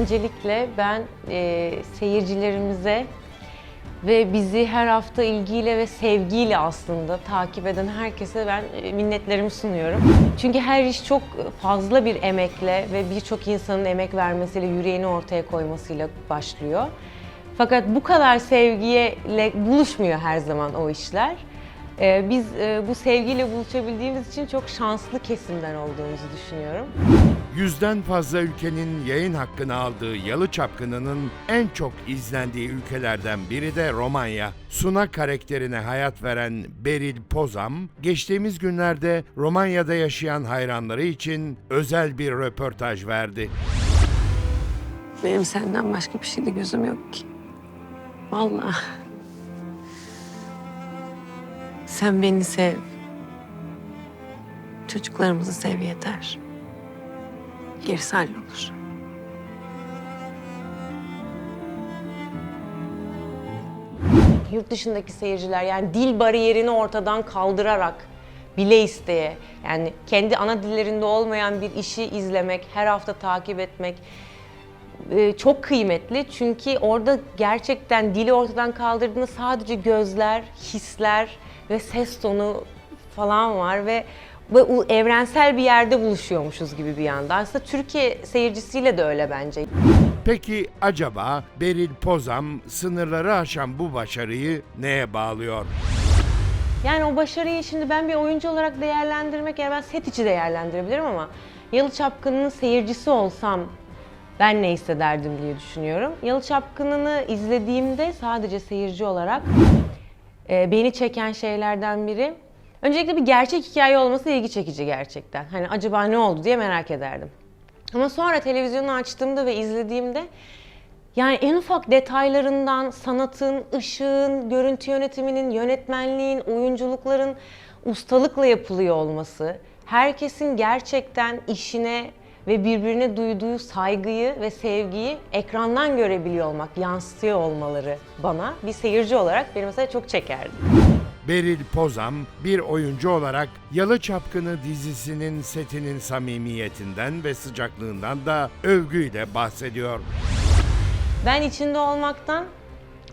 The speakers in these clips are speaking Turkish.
Öncelikle ben e, seyircilerimize ve bizi her hafta ilgiyle ve sevgiyle aslında takip eden herkese ben e, minnetlerimi sunuyorum. Çünkü her iş çok fazla bir emekle ve birçok insanın emek vermesiyle, yüreğini ortaya koymasıyla başlıyor. Fakat bu kadar sevgiyle buluşmuyor her zaman o işler. E, Biz e, bu sevgiyle buluşabildiğimiz için çok şanslı kesimden olduğumuzu düşünüyorum. Yüzden fazla ülkenin yayın hakkını aldığı Yalı Çapkını'nın en çok izlendiği ülkelerden biri de Romanya. Suna karakterine hayat veren Beril Pozam, geçtiğimiz günlerde Romanya'da yaşayan hayranları için özel bir röportaj verdi. Benim senden başka bir şeyde gözüm yok ki. Vallahi. Sen beni sev. Çocuklarımızı sev yeter. Gerisi hallolur. yurt dışındaki seyirciler yani dil bariyerini ortadan kaldırarak bile isteye yani kendi ana dillerinde olmayan bir işi izlemek, her hafta takip etmek e, çok kıymetli. Çünkü orada gerçekten dili ortadan kaldırdığında sadece gözler, hisler ve ses tonu falan var ve ve evrensel bir yerde buluşuyormuşuz gibi bir yanda. Aslında Türkiye seyircisiyle de öyle bence. Peki acaba Beril Pozam sınırları aşan bu başarıyı neye bağlıyor? Yani o başarıyı şimdi ben bir oyuncu olarak değerlendirmek, yani ben set içi değerlendirebilirim ama Yalı Çapkını'nın seyircisi olsam ben ne hissederdim diye düşünüyorum. Yalı Çapkını'nı izlediğimde sadece seyirci olarak e, beni çeken şeylerden biri öncelikle bir gerçek hikaye olması ilgi çekici gerçekten. Hani acaba ne oldu diye merak ederdim. Ama sonra televizyonu açtığımda ve izlediğimde yani en ufak detaylarından sanatın, ışığın, görüntü yönetiminin, yönetmenliğin, oyunculukların ustalıkla yapılıyor olması, herkesin gerçekten işine ve birbirine duyduğu saygıyı ve sevgiyi ekrandan görebiliyor olmak, yansıtıyor olmaları bana bir seyirci olarak beni mesela çok çekerdi. Beril Pozam bir oyuncu olarak Yalı Çapkını dizisinin setinin samimiyetinden ve sıcaklığından da övgüyle bahsediyor. Ben içinde olmaktan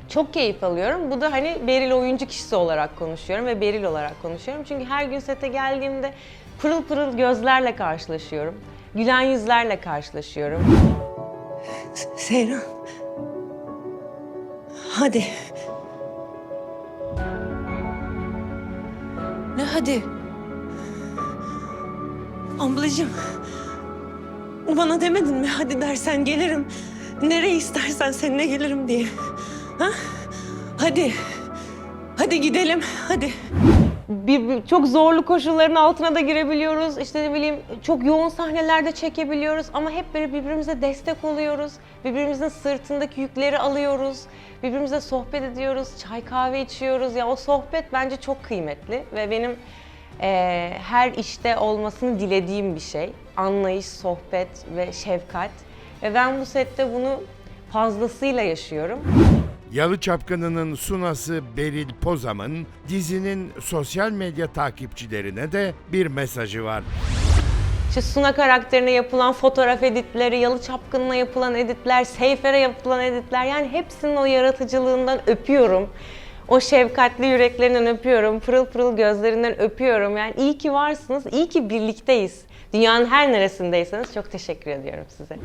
çok keyif alıyorum. Bu da hani Beril oyuncu kişisi olarak konuşuyorum ve Beril olarak konuşuyorum. Çünkü her gün sete geldiğimde pırıl pırıl gözlerle karşılaşıyorum. Gülen yüzlerle karşılaşıyorum. Seyran. Hadi. Ne hadi? Ablacığım. Bana demedin mi hadi dersen gelirim. Nereye istersen seninle gelirim diye. Ha? Hadi. Hadi gidelim. Hadi. Bir, bir- çok zorlu koşulların altına da girebiliyoruz. İşte ne bileyim çok yoğun sahnelerde çekebiliyoruz ama hep böyle birbirimize destek oluyoruz. Birbirimizin sırtındaki yükleri alıyoruz. Birbirimize sohbet ediyoruz, çay kahve içiyoruz. Ya o sohbet bence çok kıymetli ve benim eee, her işte olmasını dilediğim bir şey. Anlayış, sohbet ve şefkat. Ve ben bu sette bunu fazlasıyla yaşıyorum. Yalı Çapkını'nın sunası Beril Pozam'ın dizinin sosyal medya takipçilerine de bir mesajı var. İşte Suna karakterine yapılan fotoğraf editleri, Yalı Çapkın'la yapılan editler, Seyfer'e yapılan editler yani hepsinin o yaratıcılığından öpüyorum. O şefkatli yüreklerinden öpüyorum, pırıl pırıl gözlerinden öpüyorum. Yani iyi ki varsınız, iyi ki birlikteyiz. Dünyanın her neresindeyseniz çok teşekkür ediyorum size.